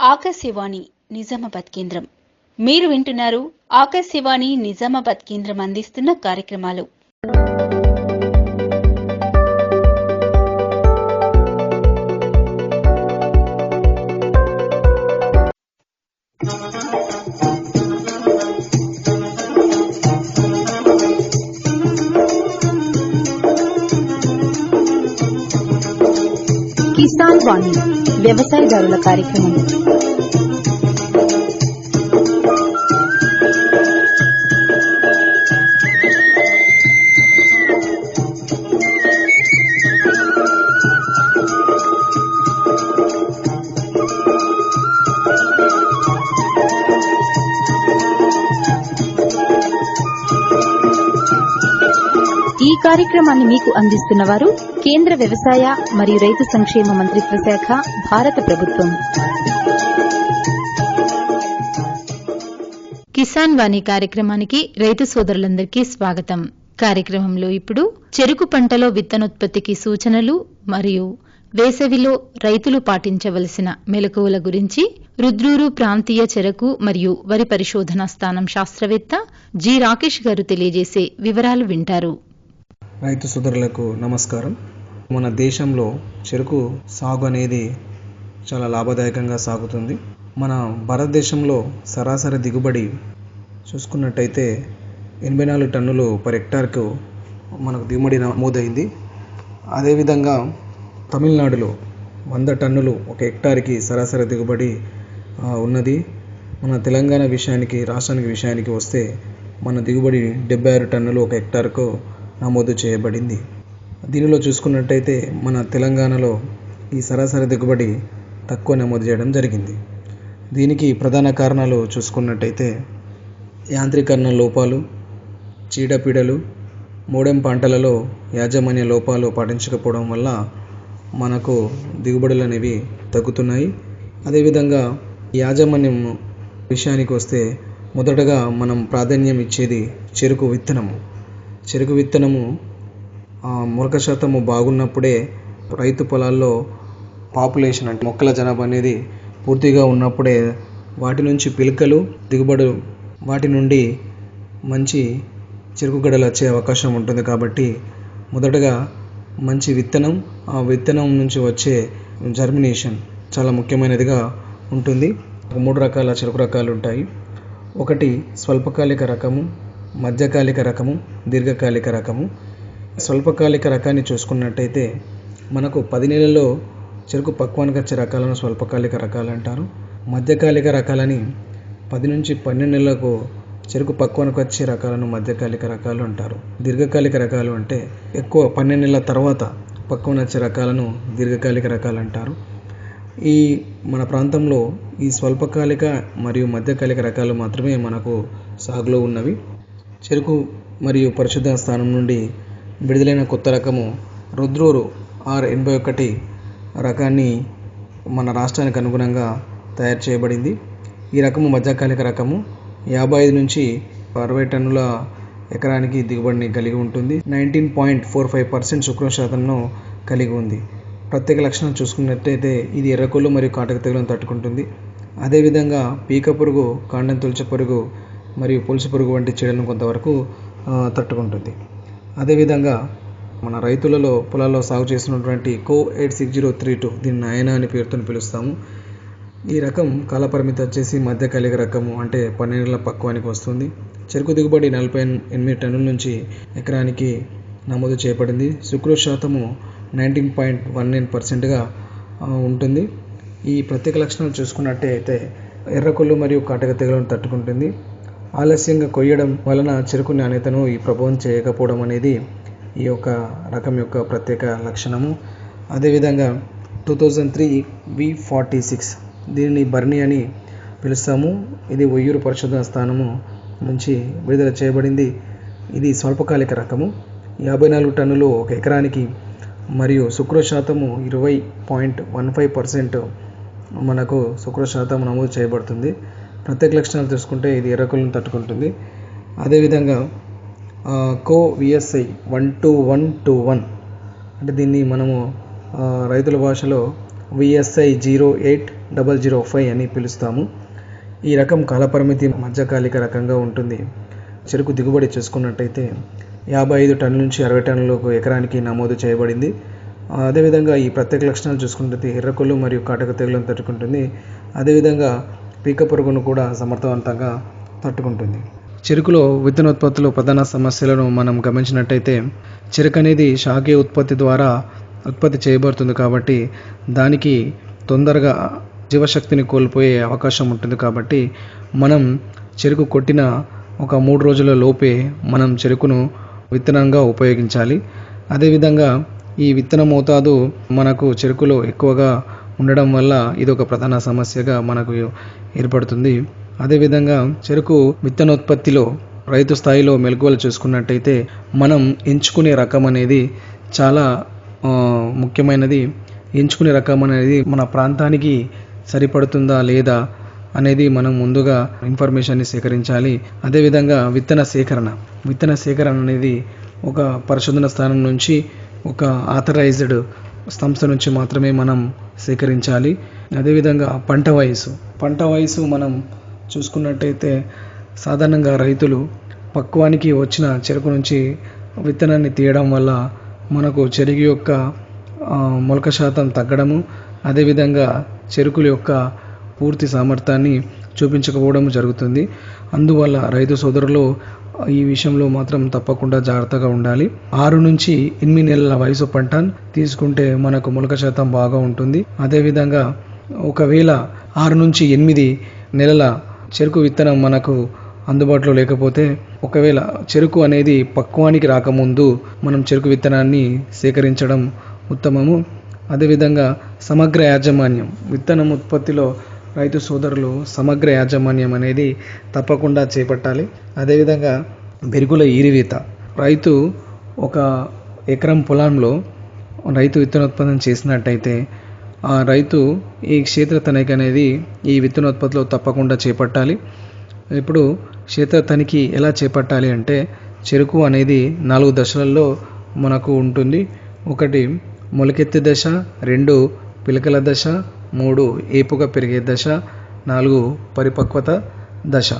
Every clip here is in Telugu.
ఆకాశవాణి నిజామాబాద్ కేంద్రం. మీరు వింటున్నారు ఆకాశవాణి నిజామాబాద్ కేంద్రం అందిస్తున్న కార్యక్రమాలు. కిసాన్ వాణి వ్యవసాయదారుల కార్యక్రమం. ఈ కార్యక్రమాన్ని మీకు అందిస్తున్న వారు కేంద్ర వ్యవసాయ మరియు రైతు సంక్షేమ మంత్రిత్వ శాఖ భారత ప్రభుత్వం. కిసాన్ వాణి కార్యక్రమానికి రైతు సోదరులందరికీ స్వాగతం. కార్యక్రమంలో ఇప్పుడు చెరుకు పంటలో విత్తనోత్పత్తికి సూచనలు మరియు వేసవిలో రైతులు పాటించవలసిన మెలకువల గురించి రుద్రూరు ప్రాంతీయ చెరకు మరియు వరి పరిశోధనా స్థానం శాస్త్రవేత్త జి రాకేష్ గారు తెలియజేసే వివరాలు వింటారు. రైతు సోదరులకు నమస్కారం. మన దేశంలో చెరుకు సాగు అనేది చాలా లాభదాయకంగా సాగుతుంది. మన భారతదేశంలో సరాసరి దిగుబడి చూసుకున్నట్టయితే ఎనభై నాలుగు టన్నులు పర్ హెక్టార్కు మనకు దిగుబడి నమోదైంది. అదేవిధంగా తమిళనాడులో వంద టన్నులు ఒక హెక్టార్కి సరాసరి దిగుబడి ఉన్నది. మన తెలంగాణ విషయానికి రాష్ట్రానికి విషయానికి వస్తే మన దిగుబడి డెబ్బై ఆరు టన్నులు ఒక హెక్టార్కు నమోదు చేయబడింది. దీనిలో చూసుకున్నట్టయితే మన తెలంగాణలో ఈ సరాసరి దిగుబడి తక్కువ నమోదు చేయడం జరిగింది. దీనికి ప్రధాన కారణాలు చూసుకున్నట్టయితే యాంత్రీకరణ లోపాలు చీడపీడలు మూడెం పంటలలో యాజమాన్య లోపాలు పాటించకపోవడం వల్ల మనకు దిగుబడులు అనేవి తగ్గుతున్నాయి. అదేవిధంగా యాజమాన్యం విషయానికి వస్తే మొదటగా మనం ప్రాధాన్యం ఇచ్చేది చెరుకు విత్తనము. చెరుకు విత్తనము ఆ, మొలక శాతము బాగున్నప్పుడే రైతు పొలాల్లో పాపులేషన్ అంటే మొక్కల జనాభా అనేది పూర్తిగా ఉన్నప్పుడే వాటి నుంచి పిలకలు దిగుబడు వాటి నుండి మంచి చెరుకు గడలు వచ్చే అవకాశం ఉంటుంది కాబట్టి మొదటగా మంచి విత్తనం ఆ విత్తనం నుంచి వచ్చే జర్మినేషన్ చాలా ముఖ్యమైనదిగా ఉంటుంది. మూడు రకాల చెరుకు రకాలు ఉంటాయి. ఒకటి స్వల్పకాలిక రకము మధ్యకాలిక రకము దీర్ఘకాలిక రకము. స్వల్పకాలిక రకాన్ని చూసుకున్నట్టయితే మనకు పది నెలల్లో చెరుకు పక్వానికి వచ్చే రకాలను స్వల్పకాలిక రకాలు అంటారు. మధ్యకాలిక రకాలని పది నుంచి పన్నెండు నెలలకు చెరుకు పక్వానికి వచ్చే రకాలను మధ్యకాలిక రకాలు అంటారు. దీర్ఘకాలిక రకాలు అంటే ఎక్కువ పన్నెండు నెలల తర్వాత పక్వానికి వచ్చే రకాలను దీర్ఘకాలిక రకాలు అంటారు. ఈ మన ప్రాంతంలో ఈ స్వల్పకాలిక మరియు మధ్యకాలిక రకాలు మాత్రమే మనకు సాగులో ఉన్నవి. చెరుకు మరియు పరిశుద్ధ స్థానం నుండి విడుదలైన కొత్త రకము రుద్రోరు ఆర్ ఎనభై ఒకటి రకాన్ని మన రాష్ట్రానికి అనుగుణంగా తయారు చేయబడింది. ఈ రకము మధ్యకాలిక రకము. యాభై ఐదు నుంచి అరవై టన్నుల ఎకరానికి దిగుబడిని కలిగి ఉంటుంది. Nineteen point four five percent శుక్రం శాతంను కలిగి ఉంది. ప్రత్యేక లక్షణం చూసుకున్నట్టయితే ఇది ఎర్రకొల్లు మరియు కాటక తెగులను తట్టుకుంటుంది. అదేవిధంగా పీక పురుగు కాండం తులచ పురుగు మరియు పులుసు పురుగు వంటి చీడలను కొంతవరకు తట్టుకుంటుంది. అదేవిధంగా మన రైతులలో పొలాల్లో సాగు చేస్తున్నటువంటి Co eight six zero three two దీన్ని నాయన అని పేరుతో పిలుస్తాము. ఈ రకం కాలపరిమితి వచ్చేసి మధ్యకాలిక రకము అంటే పన్నెండుల పక్వానికి వస్తుంది. చెరుకు దిగుబడి నలభై ఎనిమిది టన్నుల నుంచి ఎకరానికి నమోదు చేయబడింది. సుక్రోజ్ శాతము నైన్టీన్ పాయింట్ వన్ నైన్ పర్సెంట్గా ఉంటుంది. ఈ ప్రత్యేక లక్షణాలు చూసుకున్నట్టయితే ఎర్రకొల్లు మరియు కాటక తెగులను తట్టుకుంటుంది. ఆలస్యంగా కొయ్యడం వలన చెరుకు నాణ్యతను ఈ ప్రభావం చేయకపోవడం అనేది ఈ యొక్క రకం యొక్క ప్రత్యేక లక్షణము. అదేవిధంగా two thousand three V forty six దీనిని బర్నీ అని పిలుస్తాము. ఇది ఒయ్యూరు పరిశోధన స్థానము నుంచి విడుదల చేయబడింది. ఇది స్వల్పకాలిక రకము. యాభై నాలుగు టన్నులు ఒక ఎకరానికి మరియు శుక్ర శాతము ఇరవై పాయింట్ వన్ ఫైవ్ పర్సెంట్ మనకు శుక్ర శాతం నమోదు చేయబడుతుంది. ప్రత్యేక లక్షణాలు చూసుకుంటే ఇది ఎర్రకులను తట్టుకుంటుంది. అదేవిధంగా Co VSI one two one two one అంటే దీన్ని మనము రైతుల భాషలో VSI zero eight double zero five అని పిలుస్తాము. ఈ రకం కాలపరిమితి మధ్యకాలిక రకంగా ఉంటుంది. చెరుకు దిగుబడి చూసుకున్నట్టయితే యాభై ఐదు టన్నుల నుంచి అరవై టన్నులకు ఎకరానికి నమోదు చేయబడింది. అదేవిధంగా ఈ ప్రత్యేక లక్షణాలు చూసుకుంటే ఎర్రకొల్లు మరియు కాటక తెగులను తట్టుకుంటుంది. అదేవిధంగా పీక పురుగును కూడా సమర్థవంతంగా తట్టుకుంటుంది. చెరుకులో విత్తనోత్పత్తిలో ప్రధాన సమస్యలను మనం గమనించినట్టయితే చెరుకు అనేది శాఖీయ ఉత్పత్తి ద్వారా ఉత్పత్తి చేయబడుతుంది కాబట్టి దానికి తొందరగా జీవశక్తిని కోల్పోయే అవకాశం ఉంటుంది కాబట్టి మనం చెరుకు కొట్టిన ఒక మూడు రోజుల లోపే మనం చెరుకును విత్తనంగా ఉపయోగించాలి. అదేవిధంగా ఈ విత్తన మోతాదు మనకు చెరుకులో ఎక్కువగా ఉండడం వల్ల ఇది ఒక ప్రధాన సమస్యగా మనకు ఏర్పడుతుంది. అదేవిధంగా చెరుకు విత్తనోత్పత్తిలో రైతు స్థాయిలో మెలకువలు చూసుకున్నట్టయితే మనం ఎంచుకునే రకం అనేది చాలా ముఖ్యమైనది. ఎంచుకునే రకం అనేది మన ప్రాంతానికి సరిపడుతుందా లేదా అనేది మనం ముందుగా ఇన్ఫర్మేషన్ని సేకరించాలి. అదేవిధంగా విత్తన సేకరణ. విత్తన సేకరణ అనేది ఒక పరిశోధన స్థానం నుంచి ఒక ఆథరైజ్డ్ సంస్థ నుంచి మాత్రమే మనం సేకరించాలి. అదేవిధంగా పంట వయసు పంట వయసు మనం చూసుకున్నట్టయితే సాధారణంగా రైతులు పక్వానికి వచ్చిన చెరుకు నుంచి విత్తనాన్ని తీయడం వల్ల మనకు చెరుకు యొక్క మొలక శాతం తగ్గడము అదేవిధంగా చెరుకుల యొక్క పూర్తి సామర్థ్యాన్ని చూపించకపోవడం జరుగుతుంది. అందువల్ల రైతు సోదరులు ఈ విషయంలో మాత్రం తప్పకుండా జాగ్రత్తగా ఉండాలి. ఆరు నుంచి ఎనిమిది నెలల వయసు పంట తీసుకుంటే మనకు మొలక శాతం బాగా ఉంటుంది. అదేవిధంగా ఒకవేళ ఆరు నుంచి ఎనిమిది నెలల చెరుకు విత్తనం మనకు అందుబాటులో లేకపోతే ఒకవేళ చెరుకు అనేది పక్వానికి రాకముందు మనం చెరుకు విత్తనాన్ని సేకరించడం ఉత్తమము. అదేవిధంగా సమగ్ర యాజమాన్యం విత్తనం ఉత్పత్తిలో రైతు సోదరులు సమగ్ర యాజమాన్యం అనేది తప్పకుండా చేపట్టాలి. అదేవిధంగా బెరుగుల ఈరివీత. రైతు ఒక ఎకరం పొలంలో రైతు విత్తనోత్పత్తి చేసినట్టయితే ఆ రైతు ఈ క్షేత్ర తనిఖీ అనేది ఈ విత్తనోత్పత్తిలో తప్పకుండా చేపట్టాలి. ఇప్పుడు క్షేత్ర తనిఖీ ఎలా చేపట్టాలి అంటే చెరుకు అనేది నాలుగు దశలలో మనకు ఉంటుంది. ఒకటి మొలకెత్తే దశ రెండు పిలకల దశ మూడు ఏపుగా పెరిగే దశ నాలుగు పరిపక్వత దశ.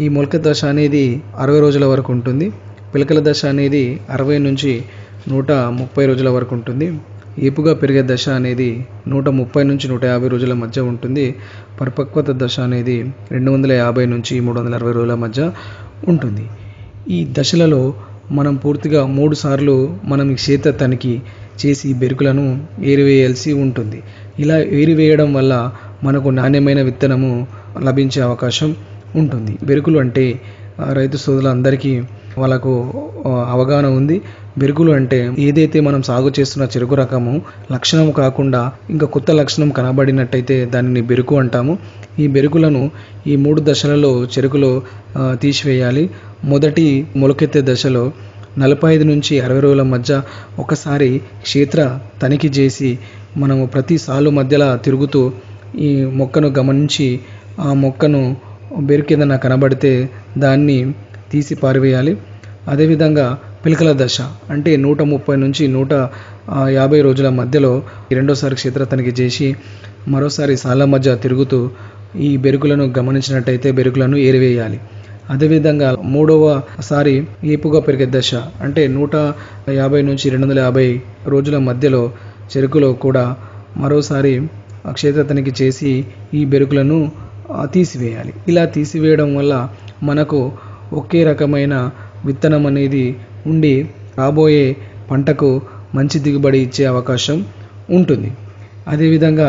ఈ మొలక దశ అనేది అరవై రోజుల వరకు ఉంటుంది. పిలకల దశ అనేది అరవై నుంచి నూట ముప్పై రోజుల వరకు ఉంటుంది. ఏపుగా పెరిగే దశ అనేది నూట ముప్పై నుంచి నూట యాభై రోజుల మధ్య ఉంటుంది. పరిపక్వత దశ అనేది రెండు వందల యాభై నుంచి మూడు వందల అరవై రోజుల మధ్య ఉంటుంది. ఈ దశలలో మనం పూర్తిగా మూడు సార్లు మనం ఈ క్షేత్ర తనిఖీ చేసి బెరుకులను ఏరివేయాల్సి ఉంటుంది. ఇలా ఏరివేయడం వల్ల మనకు నాణ్యమైన విత్తనము లభించే అవకాశం ఉంటుంది. బెరుకులు అంటే రైతు సోదరులందరికీ వాళ్ళకు అవగాహన ఉంది. బెరుకులు అంటే ఏదైతే మనం సాగు చేస్తున్న చెరుకు రకము లక్షణం కాకుండా ఇంకా కొత్త లక్షణం కనబడినట్టయితే దానిని బెరుకు అంటాము. ఈ బెరుకులను ఈ మూడు దశలలో చెరుకులో తీసివేయాలి. మొదటి మొలకెత్తే దశలో నలభై ఐదు నుంచి అరవై రోజుల మధ్య ఒకసారి క్షేత్ర తనిఖీ చేసి మనము ప్రతి సాలు మధ్యలో తిరుగుతూ ఈ మొక్కను గమనించి ఆ మొక్కను బెరుకేదన్నా కనబడితే దాన్ని తీసి పారివేయాలి. అదేవిధంగా పిలకల దశ అంటే నూట ముప్పై నుంచి నూట యాభై రోజుల మధ్యలో రెండోసారి క్షేత్ర తనిఖీ చేసి మరోసారి సాల మధ్య తిరుగుతూ ఈ బెరుకులను గమనించినట్టయితే బెరుకులను ఏరివేయాలి. అదేవిధంగా మూడవ సారి ఏపుగా పెరిగే దశ అంటే నూట యాభై నుంచి రెండు వందల యాభై రోజుల మధ్యలో చెరుకులో కూడా మరోసారి క్షేత్ర తనిఖీ చేసి ఈ బెరుకులను తీసివేయాలి. ఇలా తీసివేయడం వల్ల మనకు ఒకే రకమైన విత్తనం అనేది ఉండి రాబోయే పంటకు మంచి దిగుబడి ఇచ్చే అవకాశం ఉంటుంది. అదేవిధంగా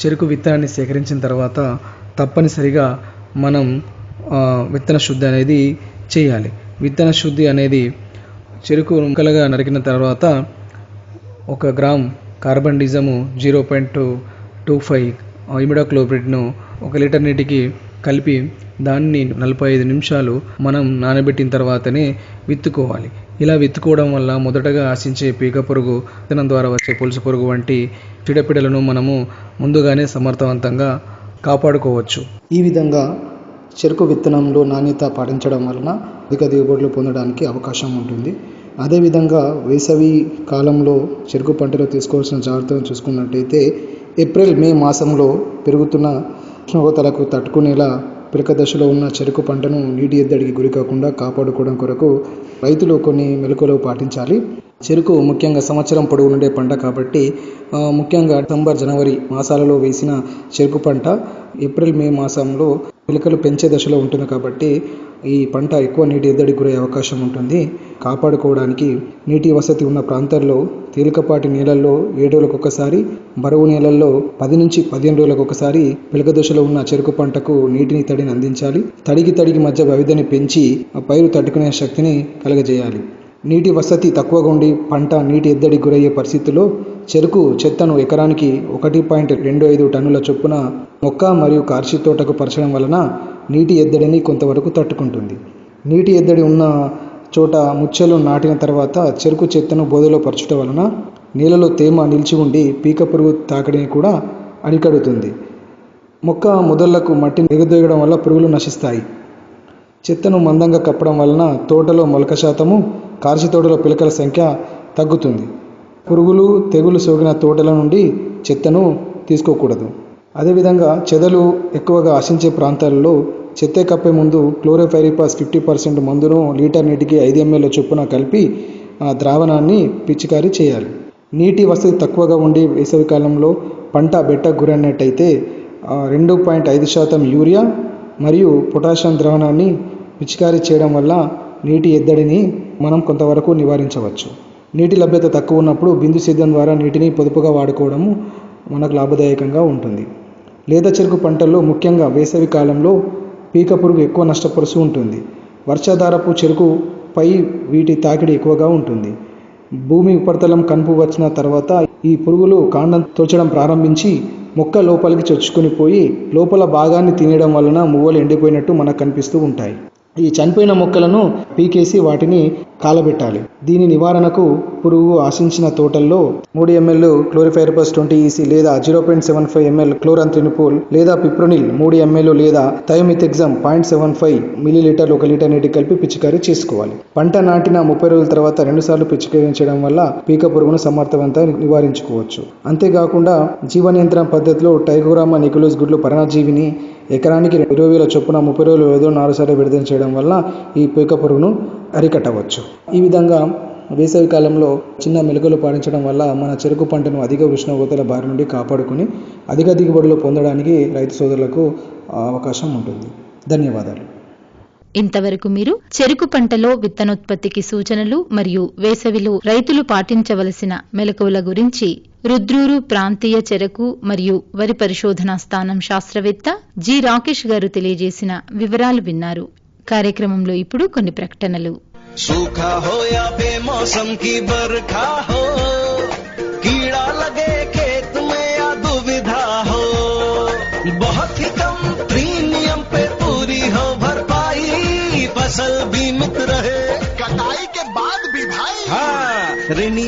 చెరుకు విత్తనాన్ని సేకరించిన తర్వాత తప్పనిసరిగా మనం విత్తన శుద్ధి అనేది చేయాలి. విత్తన శుద్ధి అనేది చెరుకు ముక్కలుగా నరికిన తర్వాత ఒక gram carbendazim zero point two two five ఇమిడాక్లోప్రిడ్ను ఒక లీటర్ నీటికి కలిపి దాన్ని నలభై ఐదు నిమిషాలు మనం నానబెట్టిన తర్వాతనే విత్తుకోవాలి. ఇలా విత్తుకోవడం వల్ల మొదటగా ఆశించే పీక పురుగు విత్తనం ద్వారా వచ్చే పులుసు పురుగు వంటి చీడపీడలను మనము ముందుగానే సమర్థవంతంగా కాపాడుకోవచ్చు. ఈ విధంగా చెరుకు విత్తనంలో నాణ్యత పాటించడం వలన అధిక దిగుబడులు పొందడానికి అవకాశం ఉంటుంది. అదేవిధంగా వేసవి కాలంలో చెరుకు పంటలో తీసుకోవాల్సిన జాగ్రత్తలు చూసుకున్నట్టయితే ఏప్రిల్ మే మాసంలో పెరుగుతున్న ఉష్ణోగ్రతలకు తట్టుకునేలా పిలక దశలో ఉన్న చెరుకు పంటను నీటి ఎద్దడికి గురి కాకుండా కాపాడుకోవడం కొరకు రైతులు కొన్ని మెలకువలు పాటించాలి. చెరుకు ముఖ్యంగా సంవత్సరం పొడవు ఉండే పంట కాబట్టి ముఖ్యంగా డిసెంబర్ జనవరి మాసాలలో వేసిన చెరుకు పంట ఏప్రిల్ మే మాసంలో పిలకలు పెంచే దశలో ఉంటుంది కాబట్టి ఈ పంట ఎక్కువ నీటి ఎద్దడికి గురయ్యే అవకాశం ఉంటుంది. కాపాడుకోవడానికి నీటి వసతి ఉన్న ప్రాంతాల్లో తేలికపాటి నీళ్ళల్లో ఏడు రోజులకు ఒకసారి బరువు నీళ్ళల్లో పది నుంచి పదిహేను రోజులకు ఒకసారి పిలక దశలో ఉన్న చెరుకు పంటకు నీటిని తడిని అందించాలి. తడికి తడికి మధ్య వ్యవధిని పెంచి ఆ పైరు తట్టుకునే శక్తిని కలగజేయాలి. నీటి వసతి తక్కువగా ఉండి పంట నీటి ఎద్దడికి గురయ్యే పరిస్థితుల్లో చెరుకు చెత్తను ఎకరానికి ఒకటి పాయింట్ రెండు ఐదు టన్నుల చొప్పున మొక్క మరియు కార్షి తోటకు పరచడం వలన నీటి ఎద్దడిని కొంతవరకు తట్టుకుంటుంది. నీటి ఎద్దడి ఉన్న చోట ముచ్చెలు నాటిన తర్వాత చెరుకు చెత్తను బోధలో పరచడం వలన నీళ్ళలో తేమ నిలిచి ఉండి పీక పురుగు తాకడిని కూడా అడికడుతుంది మొక్క మొదళ్ళకు మట్టిని ఎగదొయ్యడం వల్ల పురుగులు నశిస్తాయి. చెత్తను మందంగా కప్పడం వలన తోటలో మొలక శాతము కార్చి తోటలో పిలకల సంఖ్య తగ్గుతుంది. పురుగులు తెగులు సోకిన తోటల నుండి చెత్తను తీసుకోకూడదు. అదేవిధంగా చెదలు ఎక్కువగా ఆశించే ప్రాంతాలలో చెత్త కప్పే ముందు క్లోరోఫైరిపాస్ ఫిఫ్టీ పర్సెంట్ మందును లీటర్ నీటికి ఐదు ఎంఎల్ చొప్పున కలిపి ఆ ద్రావణాన్ని పిచికారీ చేయాలి. నీటి వసతి తక్కువగా ఉండి వేసవికాలంలో పంట బెట్ట గురైనట్టయితే రెండు పాయింట్ ఐదు శాతం యూరియా మరియు పొటాషియం ద్రావణాన్ని పిచికారీ చేయడం వల్ల నీటి ఎద్దడిని మనం కొంతవరకు నివారించవచ్చు. నీటి లభ్యత తక్కువ ఉన్నప్పుడు బిందు సేద్యం ద్వారా నీటిని పొదుపుగా వాడుకోవడము మనకు లాభదాయకంగా ఉంటుంది. లేత చెరుకు పంటల్లో ముఖ్యంగా వేసవి కాలంలో పీక పురుగు ఎక్కువ నష్టపరుస్తూ ఉంటుంది. వర్షాధారపు చెరుకు పై వీటి తాకిడి ఎక్కువగా ఉంటుంది. భూమి ఉపరితలం కనుపు వచ్చిన తర్వాత ఈ పురుగులు కాండం తోచడం ప్రారంభించి మొక్క లోపలికి చొచ్చుకొని పోయి లోపల భాగాన్ని తినేయడం వలన మువ్వలు ఎండిపోయినట్టు మనకు కనిపిస్తూ ఉంటాయి. ఈ చనిపోయిన మొక్కలను పీకేసి వాటిని కాలబెట్టాలి. దీని నివారణకు పురుగు ఆశించిన తోటల్లో మూడు ఎంఎల్ క్లోరిఫైర్పస్ ట్వంటీ ఈసీ లేదా zero point seven five ML chlorantraniliprole లేదా పిప్రోనిల్ మూడు ఎంఎల్ లేదా thiamethoxam point seven five millilitre ఒక లీటర్ నీటి కలిపి పిచికారీ చేసుకోవాలి. పంట నాటిన ముప్పై రోజుల తర్వాత రెండుసార్లు పిచికారించడం వల్ల పీక పురుగును సమర్థవంతంగా నివారించుకోవచ్చు. అంతేకాకుండా జీవ నియంత్రణ పద్ధతిలో టైగోరామా నికోలస్ గుడ్లు పరణజీవిని ఎకరానికి ఇరవై వేల చొప్పున ముప్పై రోజులు ఏదో నాలుగు సార్లు విడుదల చేయడం వల్ల ఈ పీక పురుగును అరికట్టవచ్చు. ఈ విధంగా వేసవి కాలంలో చిన్న మెలకులు పాటించడం వల్ల మన చెరుకు పంటను అధిక ఉష్ణోగ్రతల బారి నుండి కాపాడుకొని అధిక దిగుబడులు పొందడానికి రైతు సోదరులకు అవకాశం ఉంటుంది. ధన్యవాదాలు. ఇంతవరకు మీరు చెరుకు పంటలో విత్తనోత్పత్తికి సూచనలు మరియు వేసవిలో రైతులు పాటించవలసిన మెలకువల గురించి రుద్రూరు ప్రాంతీయ చెరకు మరియు వరి పరిశోధనా స్థానం శాస్త్రవేత్త జి రాకేష్ గారు తెలియజేసిన వివరాలు విన్నారు కార్యక్రమంలో ఇప్పుడు కొన్ని ప్రకటనలు सूखा हो या बेमौसम की बरखा हो कीड़ा लगे खेत में या दुविधा हो बहुत ही कम प्रीमियम पे पूरी हो भरपाई फसल बीमित रहे कटाई के बाद भी भाई हाँ ऋणी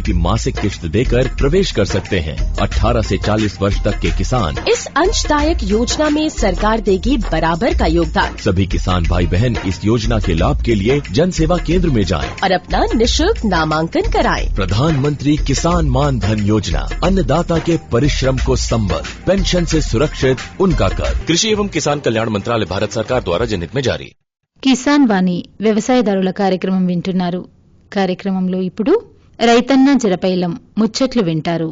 की मासिक किश्त देकर प्रवेश कर सकते हैं 18 से 40 वर्ष तक के किसान इस अंशदायक योजना में सरकार देगी बराबर का योगदान सभी किसान भाई बहन इस योजना के लाभ के लिए जन सेवा केंद्र में जाएं। और अपना निशुल्क नामांकन कराएं। प्रधानमंत्री किसान मान धन योजना अन्नदाता के परिश्रम को संबल पेंशन से सुरक्षित उनका कर कृषि एवं किसान कल्याण मंत्रालय भारत सरकार द्वारा जनहित में जारी కిసాన్ వాణి వ్యవసాయదారుల కార్యక్రమం వింటున్నారు కార్యక్రమంలో ఇప్పుడు రైతన్న జరపైలం ముచ్చట్లు వింటారు.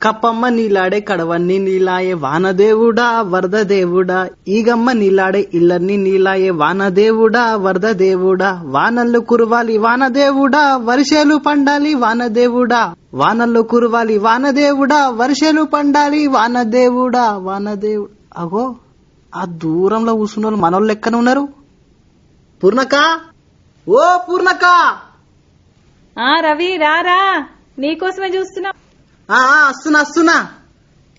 కప్పమ్మ నీలాడే కడవన్ని నీలాయే వానదేవుడా వరద దేవుడా ఈగమ్మ నీలాడే ఇల్లన్ని నీలాయే వానదేవుడా వరద దేవుడా వానల్లు కురవాలి వానదేవుడా వర్షాలు పండాలి వానదేవుడా. వానల్లు కురవాలి వానదేవుడా వర్షాలు పండాలి వానదేవుడా వానదేవుడు అగో ఆ దూరంలో కూర్చున్న వాళ్ళు మనోళ్ళు లెక్కన ఉన్నారు. పూర్ణక? ఓ పూర్ణక! ఆ రవి రారా నీకోసమే చూస్తున్నా. వస్తున్నా వస్తున్నా.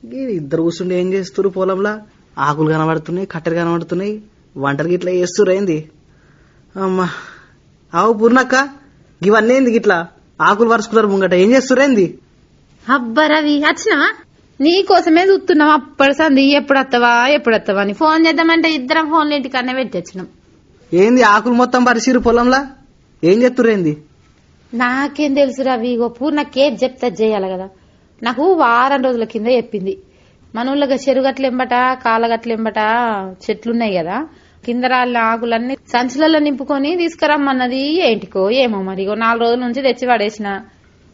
ఇద్దరు కూర్చుండి ఏం చేస్తున్నారు పొలంలో? ఆకులు కనబడుతున్నాయి కట్టెలు కనబడుతున్నాయి. వంటలు గిట్లా చేస్తున్నారు ఏంది? అమ్మా. అవు పూర్ణక్క ఇవన్నీ ఏంది గిట్లా? ఆకులు వరుసుకున్నారు ముంగట. ఏం చేస్తున్నారు ఏంది? అబ్బా రవి వచ్చినావా నీ కోసమే చూస్తున్నాం. అప్పటి సంది ఎప్పుడు వస్తావా ఎప్పుడు వస్తావా అని. ఫోన్ చేద్దామంటే ఇద్దరం ఫోన్లు ఇంటికన్నా పెట్టొచ్చినాం. ఏంది ఆకులు మొత్తం పరిసిరు పొలంలో? ఏం చేస్తున్నారు ఏంది? నాకేం తెలుసు రవి ఇగో పూర్ణకేం చెప్తా చేయాలి కదా. నాకు వారం రోజుల కింద చెప్పింది. మన ఊళ్ళో చెరుగట్లెంబట కాలగట్లెంబట చెట్లున్నాయి కదా. కింద రాలిన ఆకులన్నీ సంచులలో నింపుకొని తీసుకురమ్మన్నది ఏంటికో ఏమో మరి. ఇగో నాలుగు రోజుల నుంచి తెచ్చి పడేసిన.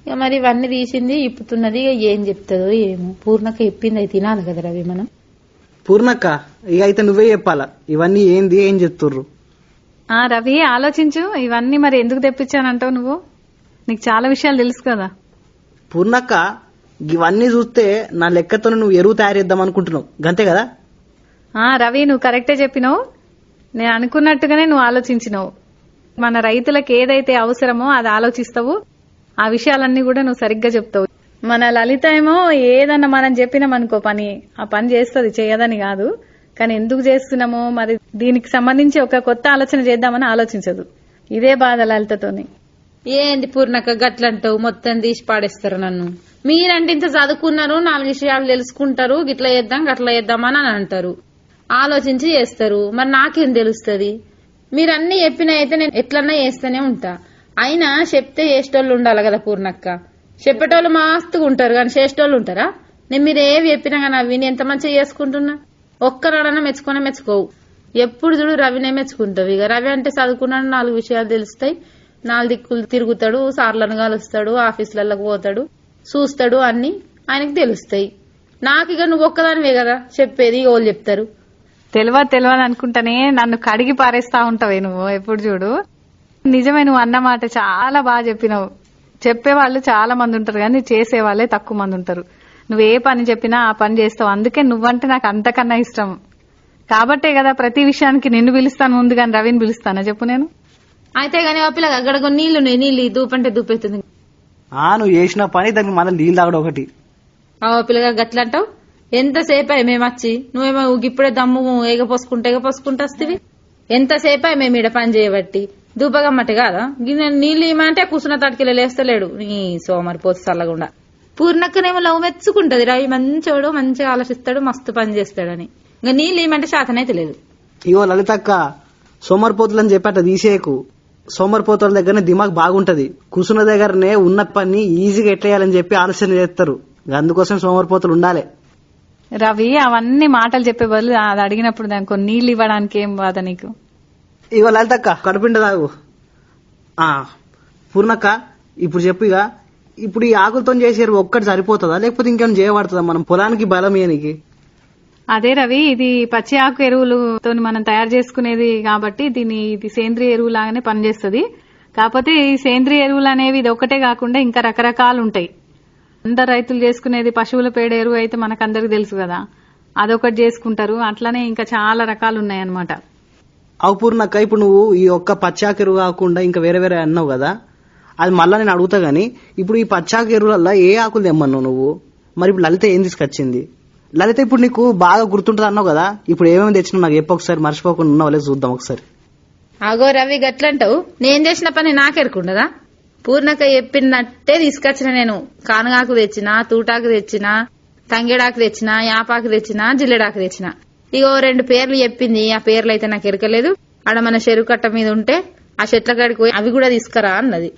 ఇక మరి ఇవన్నీ తీసింది ఇప్పుతున్నది ఏం చెప్తుందో ఏమో. పూర్ణక చెప్పింది అయితే తినాలి కదా రవి మనం. పూర్ణక్క ఇక అయితే నువ్వే చెప్పాలా? ఇవన్నీ ఏంది ఏం చెప్తుర్రు? ఆ రవి ఆలోచించు. ఇవన్నీ మరి ఎందుకు తెప్పించానంటావు నువ్వు? నీకు చాలా విషయాలు తెలుసు కదా. పూర్ణక్క ఇవన్నీ చూస్తే నా లెక్కతో నువ్వు ఎరువు తయారు చేద్దాం అనుకుంటున్నావు. గంతే కదా? ఆ రవి నువ్వు కరెక్టే చెప్పినావు. నేను అనుకున్నట్టుగానే నువ్వు ఆలోచించినావు. మన రైతులకు ఏదైతే అవసరమో అది ఆలోచిస్తావు. ఆ విషయాలన్నీ కూడా నువ్వు సరిగ్గా చెప్తావు. మన లలిత ఏమో ఏదన్నా మనం చెప్పినామనుకో పని. ఆ పని చేస్తుంది చేయదని కాదు. కానీ ఎందుకు చేస్తున్నామో మరి దీనికి సంబంధించి ఒక కొత్త ఆలోచన చేద్దామని ఆలోచించదు. ఇదే బాధ లలితతోని. ఏంది పూర్ణక గట్లంటావు? మొత్తం తీసి పాడేస్తారు నన్ను. మీరంటే ఇంత చదువుకున్నారు నాలుగు విషయాలు తెలుసుకుంటారు గిట్లా చేద్దాం గట్లా చేద్దామని అని అంటారు. ఆలోచించి చేస్తారు. మరి నాకేం తెలుస్తుంది? మీరు అన్ని చెప్పిన అయితే నేను ఎట్లన్నా చేస్తూనే ఉంటా. అయినా చెప్తే చేసేటోళ్ళు ఉండాలి కదా పూర్ణక్క. చెప్పేటోళ్ళు మస్తుగా ఉంటారు కానీ చేసేటోళ్ళు ఉంటారా? నేను మీరు ఏవి చెప్పినా కానీ అవి ఎంత మంచిగా చేసుకుంటున్నా? ఒక్కరాడన్నా మెచ్చుకునే మెచ్చుకోవు. ఎప్పుడు చూడు రవినే మెచ్చుకుంటావు. ఇక రవి అంటే చదువుకున్నాడు నాలుగు విషయాలు తెలుస్తాయి. నాలుగు దిక్కులు తిరుగుతాడు సార్లను కలుస్తాడు ఆఫీసులకు పోతాడు చూస్తాడు అన్ని ఆయనకి తెలుస్తాయి. నాకు ఇక నువ్వు ఒక్కదానివే కదా చెప్పేది వాళ్ళు చెప్తారు. తెలివ తెలియదు అనుకుంటానే నన్ను కడిగి పారేస్తా ఉంటావే నువ్వు ఎప్పుడు చూడు. నిజమే నువ్వు అన్నమాట చాలా బాగా చెప్పినావు. చెప్పేవాళ్ళు చాలా మంది ఉంటారు కానీ చేసే వాళ్ళే తక్కువ మంది ఉంటారు. నువ్వు ఏ పని చెప్పినా ఆ పని చేస్తావు అందుకే నువ్వంటే నాకు అంతకన్నా ఇష్టం. కాబట్టే కదా ప్రతి విషయానికి నిన్ను పిలుస్తాను ముందు కానీ రవిని పిలుస్తానా చెప్పు నేను. అయితే గానీ ఆ పిల్లగా అక్కడ కొన్ని నీళ్ళు ఉన్నాయి. నీళ్ళు దూపంటే దూపెత్తుంది ఆ నువ్వు చేసిన పని దానికి మళ్ళీ నీళ్ళు తాగడం ఒకటి. ఆ పిల్లగా గట్లంటావు? ఎంతసేపు అయ్యి మేము వచ్చి? నువ్వేమో ఇప్పుడే దమ్ము ఎగపోసుకుంటే ఎగపోసుకుంటా వస్తేవి? ఎంతసేపు అయ్యి మేము ఈడ పని చేయబట్టి? దూపగమ్మటి కాదా? గిన్నె నీళ్ళు ఇమ్మంటే కూర్చున్న తడికిలో లేస్తలేడు. నీ సోమరి పోతు చల్లకుండా పూర్ణక్కనేమో లవ్ మెచ్చుకుంటది. రవి మంచోడు మంచిగా ఆలోచిస్తాడు మస్తు పని చేస్తాడని. ఇంకా నీళ్ళు ఇమ్మంటే శాతనైతే లేదు. ఇగో లలితక్క సోమరిపోతులు అని చెప్పి అట్లా తీసేయకు. సోమరిపోతుల దగ్గరనే దిమాగ్ బాగుంటది. కూర్చున్న దగ్గరనే ఉన్న పని ఈజీగా ఎట్లేయాలని చెప్పి ఆలోచన చేస్తారు. అందుకోసం సోమరిపోతులు ఉండాలి. రవి అవన్నీ మాటలు చెప్పే బదులు అది అడిగినప్పుడు దానికి నీళ్ళు ఇవ్వడానికి ఏం బాధ నీకు? ఇగో లలితక్క కడుపిండ తాగు. ఆ పూర్ణక్క ఇప్పుడు చెప్పు ఇక ఇప్పుడు ఈ ఆకులతో చేసేరు ఒక్కటి సరిపోతుందా? లేకపోతే ఇంకేమైనా చేయబడుతుందా? మనం పొలానికి బలం ఇయనికి అదే రవి ఇది పచ్చి ఆకు ఎరువులతో మనం తయారు చేసుకునేది కాబట్టి దీని ఇది సేంద్రియ ఎరువు లాగానే పనిచేస్తుంది. కాకపోతే ఈ సేంద్రియ ఎరువులు అనేవి ఇది ఒకటే కాకుండా ఇంకా రకరకాలు ఉంటాయి అందరు రైతులు చేసుకునేది పశువుల పేడ ఎరువు అయితే మనకందరికి తెలుసు కదా. అదొకటి చేసుకుంటారు. అట్లనే ఇంకా చాలా రకాలు ఉన్నాయన్నమాట అవుపూర్ణక్క ఇప్పుడు నువ్వు ఈ ఒక్క పచ్చాకు ఎరువు కాకుండా ఇంకా వేరే వేరే అన్నావు కదా. అది మళ్ళీ నేను అడుగుతా గానీ ఇప్పుడు ఈ పచ్చాకు ఎరువులల్లో ఏ ఆకులు తెమ్మన్నావు నువ్వు? మరి ఇప్పుడు లలిత ఏం తీసుకొచ్చింది? లలిత ఇప్పుడు నీకు బాగా గుర్తుంటుంది అన్నావు కదా? ఇప్పుడు ఏమేమి తెచ్చినావు? నాకు చెప్పు ఒకసారి మర్చిపోకుండా ఉన్నావు లేదు చూద్దాం ఒకసారి. అగో రవి గట్లంటావు? నేను చేసిన పని నాకెరకుండదా? పూర్ణక చెప్పినట్టే తీసుకొచ్చిన నేను. కానగాకు తెచ్చిన తూటాకు తెచ్చిన తంగేడాకు తెచ్చిన యాపాకు తెచ్చిన జిల్లెడాకు తెచ్చిన. ఇగో రెండు పేర్లు చెప్పింది. ఆ పేర్లు అయితే నాకు ఎరకలేదు. ఆడ మన చెరువు కట్ట మీద ఉంటే ఆ చెట్ల కాడికి పోయి అవి కూడా తీసుకురా అన్నది.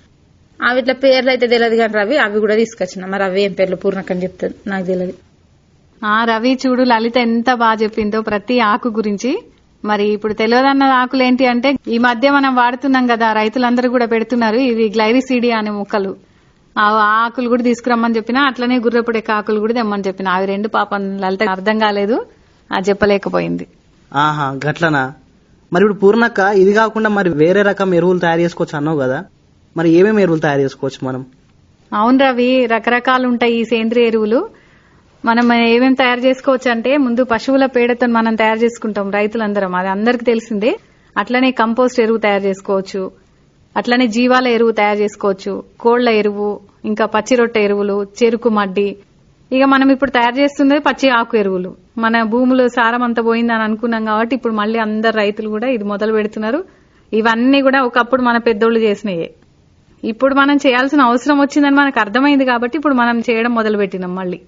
అవి ఇట్లా పేర్లు అయితే తెలియదు కానీ రవి అవి కూడా తీసుకొచ్చిన. మరి అవి ఏం పేర్లు? పూర్ణకని చెప్తాను నాకు తెలియదు ఆ రవి చూడు లలిత ఎంత బాగా చెప్పిందో ప్రతి ఆకు గురించి. మరి ఇప్పుడు తెలియదన్న ఆకులు ఏంటి అంటే ఈ మధ్య మనం వాడుతున్నాం కదా రైతులందరూ కూడా పెడుతున్నారు ఇవి గ్లైరిసీడియా అనే మొక్కలు. ఆ ఆకులు కూడా తీసుకురమ్మని చెప్పిన అట్లనే గుర్రపుడే ఆకులు కూడా తెమ్మని చెప్పిన. అవి రెండు పాపం లలిత అర్థం కాలేదు అది చెప్పలేకపోయింది. ఆహా గట్లనా? మరి ఇప్పుడు పూర్ణక్క ఇది కాకుండా మరి వేరే రకం ఎరువులు తయారు చేసుకోవచ్చు అన్నావు కదా. మరి ఏమేమి ఎరువులు తయారు చేసుకోవచ్చు మనం? అవును రవి రకరకాలు ఉంటాయి ఈ సేంద్రియ ఎరువులు. మనం ఏమేమి తయారు చేసుకోవచ్చు అంటే ముందు పశువుల పేడతో మనం తయారు చేసుకుంటాం రైతులందరం. అది అందరికి తెలిసిందే. అట్లనే కంపోస్ట్ ఎరువు తయారు చేసుకోవచ్చు. అట్లనే జీవాల ఎరువు తయారు చేసుకోవచ్చు. కోళ్ళ ఎరువు ఇంకా పచ్చి రొట్టె ఎరువులు చెరుకు మడ్డి. ఇక మనం ఇప్పుడు తయారు చేస్తుంది పచ్చి ఆకు ఎరువులు. మన భూములు సారం అంత పోయిందని అనుకున్నాం కాబట్టి ఇప్పుడు మళ్ళీ అందరు రైతులు కూడా ఇది మొదలు పెడుతున్నారు. ఇవన్నీ కూడా ఒకప్పుడు మన పెద్దోళ్ళు చేసినయే. ఇప్పుడు మనం చేయాల్సిన అవసరం వచ్చిందని మనకు అర్థమైంది కాబట్టి ఇప్పుడు మనం చేయడం మొదలు పెట్టినాం మళ్ళీ.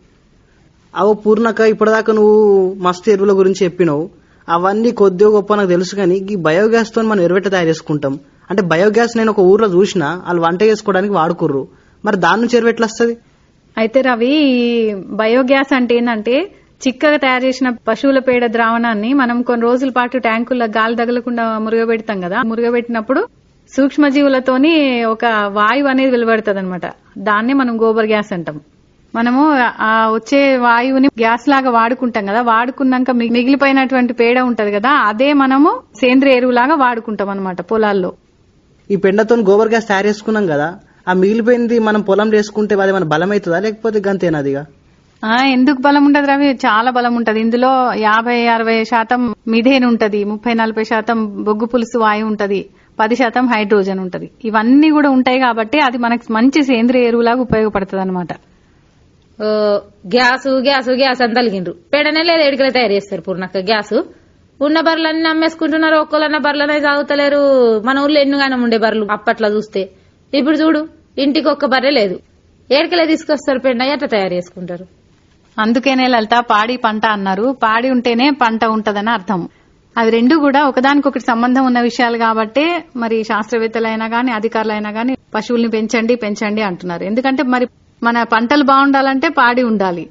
అవు పూర్ణక ఇప్పటిదాకా నువ్వు మస్తు ఎరువుల గురించి చెప్పినావు. అవన్నీ కొద్దిగా గొప్ప నాకు తెలుసు కానీ ఈ బయోగ్యాస్తో మనం ఎరువెట్ట తయారు చేసుకుంటాం. అంటే బయోగ్యాస్ నేను ఒక ఊర్లో చూసిన వాళ్ళు వంట చేసుకోవడానికి వాడుకుర్రు. మరి దాని నుంచి ఎరువు వస్తుంది అయితే రవి బయోగ్యాస్ అంటే ఏంటంటే చిక్కగా తయారు చేసిన పశువుల పేడ ద్రావణాన్ని మనం కొన్ని రోజుల పాటు ట్యాంకుల్లో గాలి తగలకుండా మురుగబెడతాం కదా. మురుగబెట్టినప్పుడు సూక్ష్మజీవులతోని ఒక వాయువు అనేది వెలువడుతుంది అనమాట దాన్నే మనం గోబర్ గ్యాస్ అంటాం. మనము ఆ వచ్చే వాయువుని గ్యాస్ లాగా వాడుకుంటాం కదా వాడుకున్నాక మిగి- మిగిలిపోయినటువంటి పేడ ఉంటది కదా అదే మనము సేంద్రియ ఎరువులాగా వాడుకుంటాం అనమాట పొలాల్లో. ఈ పెండతో గోబర్ గ్యాస్ తయారు చేసుకున్నాం కదా ఆ మిగిలిపోయింది మనం పొలం వేసుకుంటే అది మన బలం అవుతుందా లేకపోతే గంతేనా అదిగా ఆ ఎందుకు బలం ఉండదు రవి? చాలా బలం ఉంటది. ఇందులో యాభై అరవై శాతం మిథేన్ ఉంటది ముప్పై నలభై శాతం బొగ్గు పులుసు వాయువు ఉంటది పది శాతం హైడ్రోజన్ ఉంటది. ఇవన్నీ కూడా ఉంటాయి కాబట్టి అది మనకి మంచి సేంద్రియ ఎరువులాగా ఉపయోగపడుతుంది అనమాట గ్యాస్ గ్యాస్ గ్యాస్ అని తలిగిండ్రు. పేడనే లేదు ఎడికలే తయారు చేస్తారు పూర్ణక్క గ్యాస్. ఉన్న బర్రెలన్నీ అమ్మేసుకుంటున్నారు ఒక్కళ్ళన్న బర్రెలనే సాగుతలేరు. మన ఊళ్ళో ఎన్నుగానే ఉండే బర్రెలు అప్పట్లో చూస్తే. ఇప్పుడు చూడు ఇంటికి ఒక్క బర్రె లేదు. ఏడికలే తీసుకొస్తారు పెండ ఎట్లా తయారు చేసుకుంటారు? అందుకేనే లలిత పాడి పంట అన్నారు. పాడి ఉంటేనే పంట ఉంటదని అర్థం. అవి రెండు కూడా ఒకదానికొకటి సంబంధం ఉన్న విషయాలు కాబట్టే మరి శాస్త్రవేత్తలైనా గాని అధికారులైనా గాని పశువుల్ని పెంచండి పెంచండి అంటున్నారు. ఎందుకంటే మరి మన పంటలు బాగుండాలంటే పాడి ఉండాలి.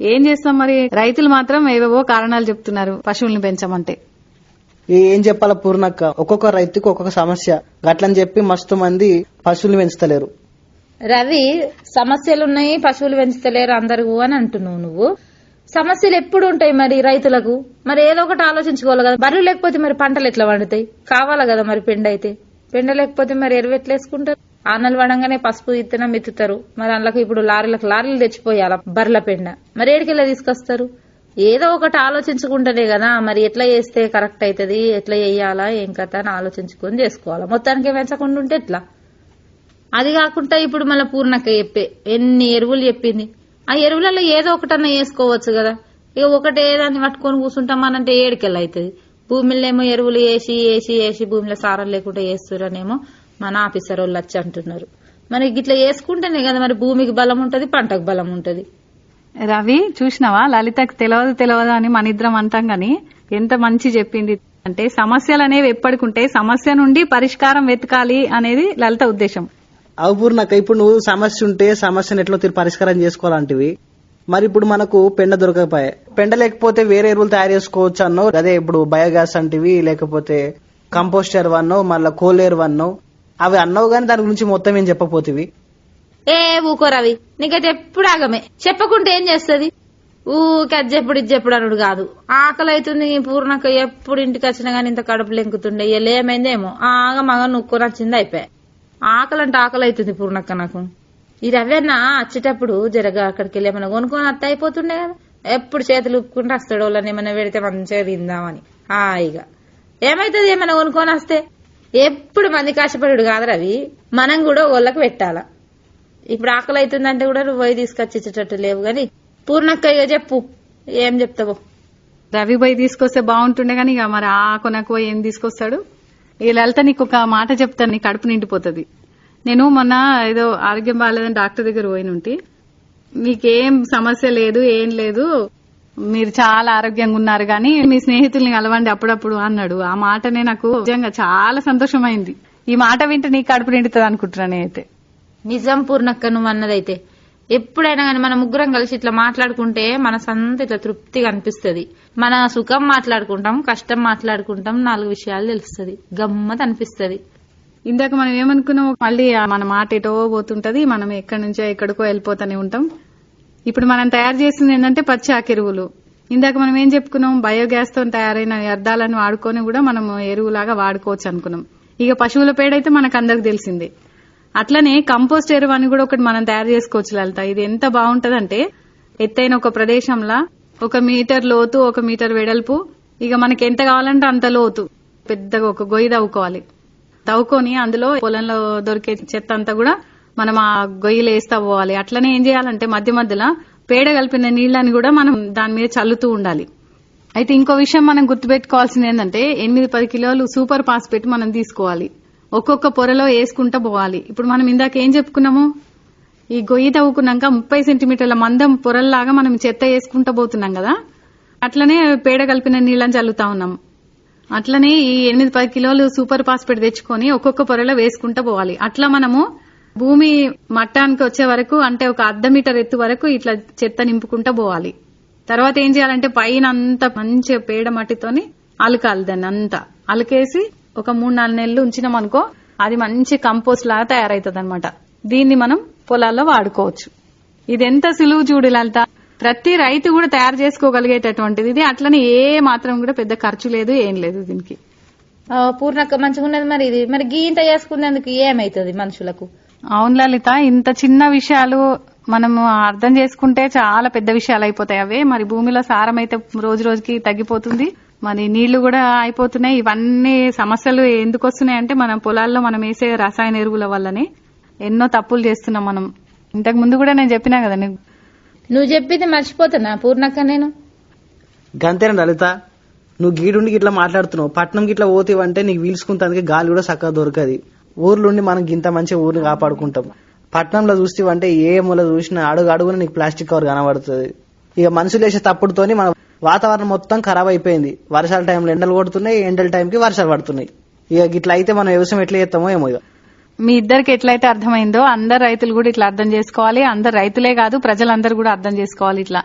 ఏం చేస్తాం మరి? రైతులు మాత్రం ఏవేవో కారణాలు చెప్తున్నారు పశువుల్ని పెంచమంటే. ఏం చెప్పాలా పూర్ణక్క? ఒక్కొక్క రైతుకి ఒక్కొక్క సమస్య. గట్లని చెప్పి మస్తు మంది పశువులు పెంచుతలేరు. రవి సమస్యలు ఉన్నాయి పశువులు పెంచుతలేరు అందరూ అని అంటున్నావు నువ్వు. సమస్యలు ఎప్పుడు ఉంటాయి మరి రైతులకు? మరి ఏదో ఒకటి ఆలోచించుకోవాలి కదా. బర్రెలు లేకపోతే మరి పంటలు ఎట్లా పండుతాయి? కావాలా కదా మరి పెండ అయితే పెండ లేకపోతే మరి ఎరువు ఎట్లా వేసుకుంటారు? ఆనలు పడంగానే పసుపు ఇత్తనం మెత్తుతారు మరి అందులోకి ఇప్పుడు లారీలకు లారీలు తెచ్చిపోయాల? బర్రెల పెండ. మరి ఏడికెళ్ళ తీసుకొస్తారు? ఏదో ఒకటి ఆలోచించుకుంటేనే కదా మరి ఎట్లా చేస్తే కరెక్ట్ అవుతుంది ఎట్లా చేయాలా ఏం కథ అని ఆలోచించుకొని చేసుకోవాలా? మొత్తానికి పెంచకుండా ఉంటే ఎట్లా? అది కాకుండా ఇప్పుడు మళ్ళీ పూర్ణక చెప్పే ఎన్ని ఎరువులు చెప్పింది. ఆ ఎరువులలో ఏదో ఒకటన్నా వేసుకోవచ్చు కదా. ఇక ఒకటే దాన్ని పట్టుకొని కూర్చుంటామనంటే ఏడికెళ్ళ అవుతుంది. భూమిలో ఏమో ఎరువులు వేసి వేసి వేసి భూమిలో సారం లేకుండా వేస్తురనేమో మన ఆఫీసర్ వాళ్ళు వచ్చి అంటున్నారు. మరి ఇట్లా వేసుకుంటేనే కదా మరి భూమికి బలం ఉంటది పంటకు బలం ఉంటది. రవి చూసినావా? లలితకు తెలియదు తెలియదు అని మన ఇద్దరం అంటాం గాని ఎంత మంచి చెప్పింది అంటే సమస్యలు అనేవి ఎప్పటికుంటే సమస్య నుండి పరిష్కారం వెతకాలి అనేది లలిత ఉద్దేశం. అవు పూర్ణక్క ఇప్పుడు నువ్వు సమస్య ఉంటే సమస్యను ఎట్లా తీరు పరిష్కారం చేసుకోవాలంటివి? మరి ఇప్పుడు మనకు పెండ దొరకకపోయే పెండ లేకపోతే వేరే ఎరువులు తయారు చేసుకోవచ్చు అన్నో అదే ఇప్పుడు బయోగ్యాస్ అంటివి లేకపోతే కంపోస్ట్ ఎరువు అన్నో మళ్ళీ కోల్ ఎరువు అన్నో అవి అన్నావు కానీ దాని గురించి మొత్తం ఏం చెప్పపోతివి? ఏ ఊకో రవి నీకైతే ఎప్పుడు ఆగమే. చెప్పకుంటే ఏం చేస్తుంది? ఊకే అది చెప్పుడు ఇది చెప్పుడు అనుడు కాదు. ఆకలి అవుతుంది పూర్ణక ఎప్పుడు ఇంటికి వచ్చినా గానీ ఇంత కడుపు లెంకుతుండే. ఇలా ఏమైందేమో. ఆగ మగ నొక్కొని వచ్చింది అయిపోయా ఆకలి అంటే ఆకలి అవుతుంది పూర్ణక్క నాకు. ఈ రవ్వన్న వచ్చేటప్పుడు జరగా అక్కడికి వెళ్ళి ఏమైనా కొనుక్కొని అత్త అయిపోతుండే కదా. ఎప్పుడు చేతులు ఉప్పుకుంటే వస్తాడు. వాళ్ళని ఏమైనా పెడితే మంచిగా తిందామని. హాయిగా. ఏమైతుంది ఏమైనా కొనుక్కొని వస్తే? ఎప్పుడు మంది కష్టపడు కాదు రవి. మనం కూడా వాళ్ళకి పెట్టాలా. ఇప్పుడు ఆకలి అవుతుందంటే కూడా నువ్వు పోయి తీసుకొచ్చి ఇచ్చేటట్టు లేవు గాని పూర్ణక్క ఇక చెప్పు. ఏం చెప్తావు? రవి పోయి తీసుకొస్తే బాగుంటుండే కానీ ఇక మరి ఆ కొనకు పోయి ఏం తీసుకొస్తాడు? ఈ లలిత నీకు ఒక మాట చెప్తాను నీ కడుపు నిండిపోతుంది. నేను మొన్న ఏదో ఆరోగ్యం బాగాలేదని డాక్టర్ దగ్గర పోయినుంటి. నీకేం సమస్య లేదు ఏం లేదు. మీరు చాలా ఆరోగ్యంగా ఉన్నారు కానీ మీ స్నేహితుల్ని కలవండి అప్పుడప్పుడు అన్నాడు. ఆ మాటనే నాకు నిజంగా చాలా సంతోషమైంది. ఈ మాట వింటే నీ కడుపు నిండుతుంది అనుకుంటున్నా నేనైతే. నిజం పూర్ణక్క నువ్వు అన్నదైతే. ఎప్పుడైనా కానీ మన ముగ్గురం కలిసి ఇట్లా మాట్లాడుకుంటే మన సంత ఇట్లా తృప్తిగా అనిపిస్తుంది. మన సుఖం మాట్లాడుకుంటాం కష్టం మాట్లాడుకుంటాం నాలుగు విషయాలు తెలుస్తుంది. గమ్మత్ అనిపిస్తుంది. ఇందాక మనం ఏమనుకున్నాం మళ్ళీ మన మాట ఎటో పోతుంటది. మనం ఎక్కడి నుంచో ఎక్కడికో వెళ్ళిపోతూనే ఉంటాం. ఇప్పుడు మనం తయారు చేసింది ఏంటంటే పచ్చి ఆకెరువులు. ఇందాక మనం ఏం చెప్పుకున్నాం? బయోగ్యాస్తో తయారైన వ్యర్థాలను వాడుకొని కూడా మనం ఎరువులాగా వాడుకోవచ్చు అనుకున్నాం. ఇక పశువుల పేడ అయితే మనకు అందరికి తెలిసిందే. అట్లనే కంపోస్ట్ ఎరువు అని కూడా ఒకటి మనం తయారు చేసుకోవచ్చు లలిత. ఇది ఎంత బాగుంటదంటే ఎత్తైన ఒక ప్రదేశంలో ఒక మీటర్ లోతు ఒక మీటర్ వెడల్పు. ఇక మనకి ఎంత కావాలంటే అంత లోతు. పెద్దగా ఒక గొయ్యి తవ్వుకోవాలి. తవ్వుకొని అందులో పొలంలో దొరికే చెత్త అంతా కూడా మనం ఆ గొయ్యలు వేస్తా పోవాలి. అట్లనే ఏం చేయాలంటే మధ్య మధ్యలో పేడ కలిపిన నీళ్ళని కూడా మనం దాని మీద చల్లుతూ ఉండాలి. అయితే ఇంకో విషయం మనం గుర్తుపెట్టుకోవాల్సింది ఏంటంటే ఎనిమిది పది కిలోలు సూపర్ ఫాస్ఫేట్ మనం తీసుకోవాలి. ఒక్కొక్క పొరలో వేసుకుంటూ పోవాలి. ఇప్పుడు మనం ఇందాక ఏం చెప్పుకున్నాము? ఈ గొయ్యి తవ్వుకున్నాక ముప్పై సెంటీమీటర్ల మందం పొరల్లాగా మనం చెత్త వేసుకుంటూ పోతున్నాం కదా? అట్లనే పేడ కలిపిన నీళ్ళని చల్లుతా ఉన్నాం. అట్లనే ఈ ఎనిమిది పది కిలోలు సూపర్ ఫాస్ఫేట్ తెచ్చుకొని ఒక్కొక్క పొరలో వేసుకుంటూ పోవాలి. అట్లా మనము భూమి మట్టానికి వచ్చే వరకు అంటే ఒక అర్ధ మీటర్ ఎత్తు వరకు ఇట్లా చెత్త నింపుకుంటా పోవాలి. తర్వాత ఏం చేయాలంటే పైన అంతా మంచి పేడ మట్టితోని అలకాలి దాన్ని అంతా. అలకేసి ఒక మూడు నాలుగు నెలలు ఉంచినాం అనుకో అది మంచి కంపోస్ట్ లాగా తయారైతుంది అనమాట దీన్ని మనం పొలాల్లో వాడుకోవచ్చు. ఇది ఎంత సులువు చూడు లలిత. ప్రతి రైతు కూడా తయారు చేసుకోగలిగేటటువంటిది ఇది. అట్లనే ఏ మాత్రం కూడా పెద్ద ఖర్చు లేదు ఏం లేదు దీనికి. పూర్ణక మంచిగా ఉన్నది మరి ఇది. మరి గీంత చేసుకునేందుకు ఏమైతుంది మనుషులకు? అవును లలిత ఇంత చిన్న విషయాలు మనము అర్థం చేసుకుంటే చాలా పెద్ద విషయాలు అయిపోతాయి అవే. మరి భూమిలో సారం అయితే రోజు రోజుకి తగ్గిపోతుంది. మరి నీళ్ళు కూడా అయిపోతున్నాయి. ఇవన్నీ సమస్యలు ఎందుకు వస్తున్నాయి అంటే మన పొలాల్లో మనం వేసే రసాయన ఎరువుల వల్లనే ఎన్నో తప్పులు చేస్తున్నాం మనం. ఇంతకు ముందు కూడా నేను చెప్పినా కదా నీకు? నువ్వు చెప్పింది మర్చిపోతున్నా. పూర్ణక్క నేను. గంతేనా లలిత. నువ్వు గీడుండి ఇట్లా మాట్లాడుతున్నావు. పట్నం గిట్లా పోతేవంటే నీకు వీల్చుకుంటానికి గాలి కూడా చక్కగా దొరకది. ఊర్లుండి మనం ఇంత మంచి ఊరిని కాపాడుకుంటాం. పట్నంలో చూస్తేవంటే ఏ మూల చూసినా అడుగు అడుగున నీకు ప్లాస్టిక్ కవర్ కనబడుతుంది. ఇక మనుషులు వేసే తప్పుడుతోని మన వాతావరణం మొత్తం ఖరాబ్ అయిపోయింది. వర్షాల టైంలో ఎండలు కొడుతున్నాయి ఎండల టైంకి వర్షాలు పడుతున్నాయి. ఇక ఇట్లా అయితే మనం వ్యవసాయం ఎట్లా చేస్తామో ఏమో ఇక. మీ ఇద్దరికి ఎట్లయితే అర్థమైందో అందరు రైతులు కూడా ఇట్లా అర్థం చేసుకోవాలి. అందరు రైతులే కాదు ప్రజలందరూ కూడా అర్థం చేసుకోవాలి ఇట్లా.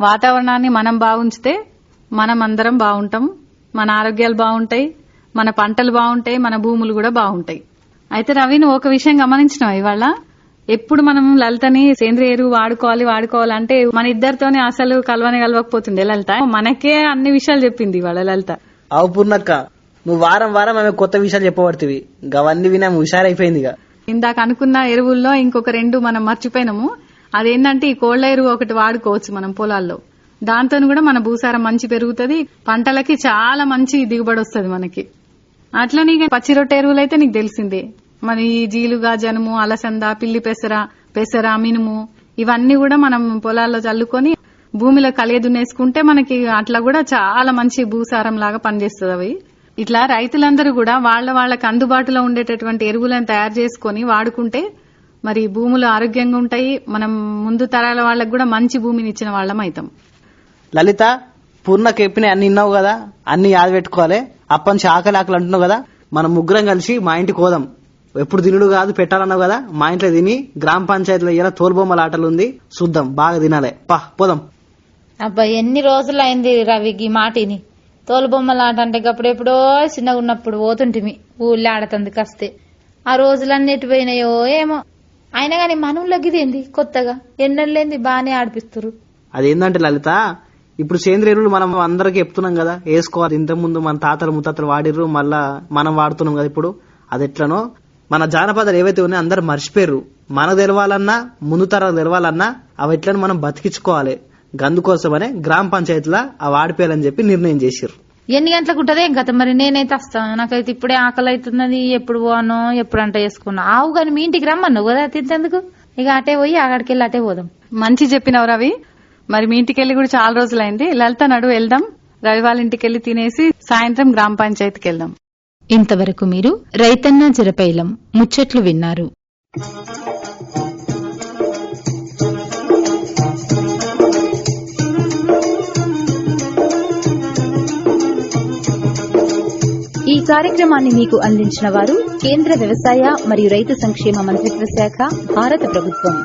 వాతావరణాన్ని మనం బాగుంచితే మనం అందరం బాగుంటాం. మన ఆరోగ్యాలు బాగుంటాయి. మన పంటలు బాగుంటాయి. మన భూములు కూడా బాగుంటాయి. అయితే రవి నువ్వు ఒక విషయం గమనించినావు ఇవాళ? ఎప్పుడు మనం లలితని సేంద్రియ ఎరువు వాడుకోవాలి వాడుకోవాలంటే మన ఇద్దరితోనే అసలు కలవని కలవకపోతుండే లలిత. మనకే అన్ని విషయాలు చెప్పింది ఇవాళ లలిత. అవు పూర్ణక్క నువ్వు వారం వారం ఆమె కొత్త విషయాలు చెప్పబడుతుంది అవన్నీ విని ఆమె హుషారైపోయింది ఇక. ఇందాక అనుకున్న ఎరువుల్లో ఇంకొక రెండు మనం మర్చిపోయినాము. అదేంటంటే ఈ కోళ్ళ ఎరువు ఒకటి వాడుకోవచ్చు మనం పొలాల్లో. దాంతో కూడా మన భూసారం మంచి పెరుగుతుంది పంటలకి చాలా మంచి దిగుబడి వస్తుంది మనకి. అట్లనే నీకు పచ్చి రొట్టె ఎరువులు అయితే నీకు తెలిసిందే. మరి ఈ జీలుగా జనుము అలసంద పిల్లి పెసర పెసర మినుము ఇవన్నీ కూడా మనం పొలాల్లో చల్లుకొని భూమిలో కలియ దున్నేసుకుంటే మనకి అట్లా కూడా చాలా మంచి భూసారం లాగా పనిచేస్తుంది అవి. ఇట్లా రైతులందరూ కూడా వాళ్ళ వాళ్ళకి అందుబాటులో ఉండేటటువంటి ఎరువులను తయారు చేసుకొని వాడుకుంటే మరి భూములు ఆరోగ్యంగా ఉంటాయి. మనం ముందు తరాల వాళ్ళకి కూడా మంచి భూమిని ఇచ్చిన వాళ్ళం అవుతాం. లలిత పూర్ణకి చెప్పిన అన్ని ఇన్నావు కదా? అన్ని యాద పెట్టుకోవాలి. అప్పని ఆకలి ఆకలి అంటున్నావు కదా? మనం ముగ్గురం కలిసి మా ఇంటికి పోదాం ఎప్పుడు తినుడు కాదు పెట్టాలన్నావు కదా? మా ఇంట్లో తిని గ్రామ పంచాయతీలో ఇలా తోలుబొమ్మల ఆటలు ఉంది. చూద్దాం బాగా తినాలి. పా పోదాం. అబ్బా ఎన్ని రోజులు అయింది రవి ఈ మాటిని తోలుబొమ్మల ఆట అంటే అప్పుడెప్పుడో చిన్నగా ఉన్నప్పుడు పోతుంటిమి ఊళ్ళో ఆడతంది కస్తే. ఆ రోజులన్నీ ఎటు పోయినాయో ఏమో. అయినా గాని మనవులకి ఇదేంది కొత్తగా? ఎన్నెళ్ళేంది బానే ఆడిపిస్తురు అదేంటంటే లలిత ఇప్పుడు సేంద్రియ ఎరువులు మనం అందరికి చెప్తున్నాం కదా వేసుకోవాలి. ఇంత ముందు మన తాతలు ముత్తాతలు వాడిర్రు మళ్ళా మనం వాడుతున్నాం కదా ఇప్పుడు. అది ఎట్లనో? మన జానపదాలు ఏవైతే ఉన్నాయో అందరు మర్చిపోయారు మనకు తెలవాలన్నా ముందు తరాలు తెలవాలన్నా అవి ఎట్లని మనం బతికించుకోవాలి. గందుకోసమనే గ్రామ పంచాయతీలో ఆ వాడిపోయాలని చెప్పి నిర్ణయం చేసిర్రు. ఎన్ని గంటలకు ఉంటదే? గత మరి నేనైతే వస్తాను నాకైతే ఇప్పుడే ఆకలి అవుతున్నది. ఎప్పుడు పోను ఎప్పుడు అంట వేసుకున్నా ఆవు కానీ మీ ఇంటికి రమ్మన్నావు కదా తింటేందుకు ఇక అటే పోయి అక్కడికి వెళ్ళి అటే పోదాం. మంచి చెప్పినావు రవి. మరి మీ ఇంటికి వెళ్ళి కూడా చాలా రోజులైంది. లలిత నడు వెళ్దాం. రవి వాళ్ళ ఇంటికి వెళ్ళి తినేసి సాయంత్రం గ్రామ పంచాయతీకి వెళ్దాం. ఇంతవరకు మీరు రైతన్న జరపైలం ముచ్చట్లు విన్నారు. ఈ కార్యక్రమాన్ని మీకు అందించిన వారు కేంద్ర వ్యవసాయ మరియు రైతు సంక్షేమ మంత్రిత్వ శాఖ భారత ప్రభుత్వం.